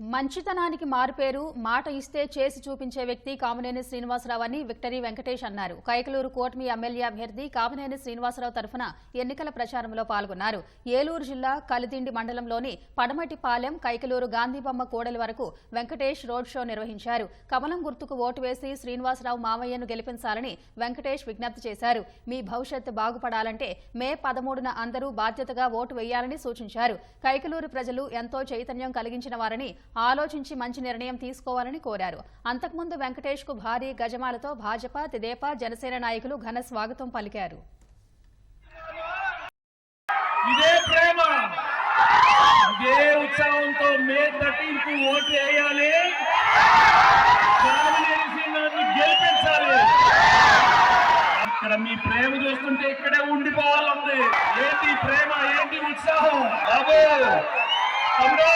మంచితనానికి మారుపేరు మాట ఇస్తే చేసి చూపించే వ్యక్తి కామినేని శ్రీనివాసరావు అని విక్టరీ వెంకటేష్ అన్నారు. కైకలూరు కోట్మి ఎమ్మెల్యే అభ్యర్థి కామినేని శ్రీనివాసరావు తరఫున ఎన్నికల ప్రచారంలో పాల్గొన్నారు. ఏలూరు జిల్లా కలిదిండి మండలంలోని పడమటిపాలెం కైకలూరు గాంధీబొమ్మ కోడలి వరకు వెంకటేష్ రోడ్ షో నిర్వహించారు. కమలం గుర్తుకు ఓటు వేసి శ్రీనివాసరావు మామయ్యను గెలిపించాలని వెంకటేష్ విజ్ఞప్తి చేశారు. మీ భవిష్యత్తు బాగుపడాలంటే మే పదమూడున అందరూ బాధ్యతగా ఓటు వేయాలని సూచించారు. కైకలూరు ప్రజలు ఎంతో చైతన్యం కలిగించిన వారని ఆలోచించి మంచి నిర్ణయం తీసుకోవాలని కోరారు. అంతకుముందు వెంకటేష్కు భారీ గజమాలతో భాజపా తెదేపా జనసేన నాయకులు ఘన స్వాగతం పలికారు. ఇదే ప్రేమ. ఇదే ఉత్సాహంతో మే థర్టీన్కు ఓటు వేయాలి. గెలిపించాలి. ఇక్కడ మీ ప్రేమ చూస్తుంటే ఇక్కడే ఉండిపోవాలంది. ఏంటి ప్రేమ? ఏంటి ఉత్సాహం? బాబు తమ్ముడు!